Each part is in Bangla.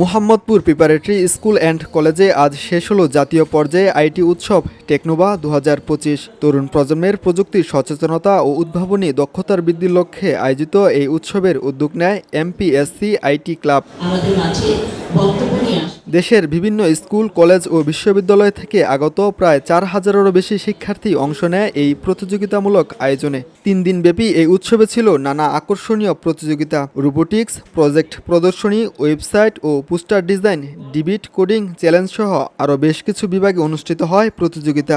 মোহাম্মদপুর প্রিপারেটরি স্কুল অ্যান্ড কলেজে আজ শেষ হলো জাতীয় পর্যায়ে আইটি উৎসব টেকনোবা দু হাজার পঁচিশ। তরুণ প্রজন্মের প্রযুক্তির সচেতনতা ও উদ্ভাবনী দক্ষতার বৃদ্ধির লক্ষ্যে আয়োজিত এই উৎসবের উদ্যোগ নেয় এমপিএসসি আইটি ক্লাব। আমাদের মাঝে বক্তব্য নিয়ে দেশের বিভিন্ন স্কুল, কলেজ ও বিশ্ববিদ্যালয় থেকে আগত প্রায় চার হাজারেরও বেশি শিক্ষার্থী অংশ নেয় এই প্রতিযোগিতামূলক আয়োজনে। তিন দিন ব্যাপী এই উৎসবে ছিল নানা আকর্ষণীয় প্রতিযোগিতা। রোবোটিক্স, প্রজেক্ট প্রদর্শনী, ওয়েবসাইট ও poster design, debate coding challenge সহ আরও বেশ কিছু বিভাগে অনুষ্ঠিত হয় প্রতিযোগিতা।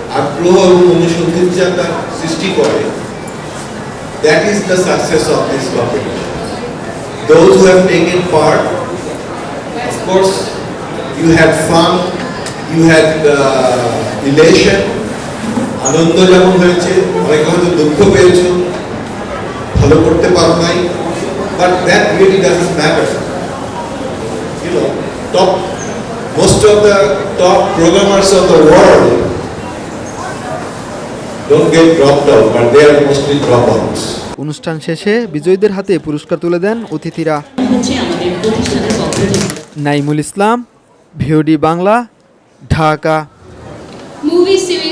আগ্রহ এবং অনুসন্ধিৎসাটা সৃষ্টি করে that is the of this competition. Those who have taken part Of course, you had fun, you had uh, elation, আনন্দ যেমন হয়েছে অনেকে হয়তো দুঃখ পেয়েছ ভালো করতে পারো নাই but that really doesn't matter you know top most of the top programmers of the world অনুষ্ঠান শেষে বিজয়ীদের হাতে পুরস্কার তুলে দেন অতিথিরা। নাইমুল ইসলাম ভিওডি বাংলা ঢাকা। For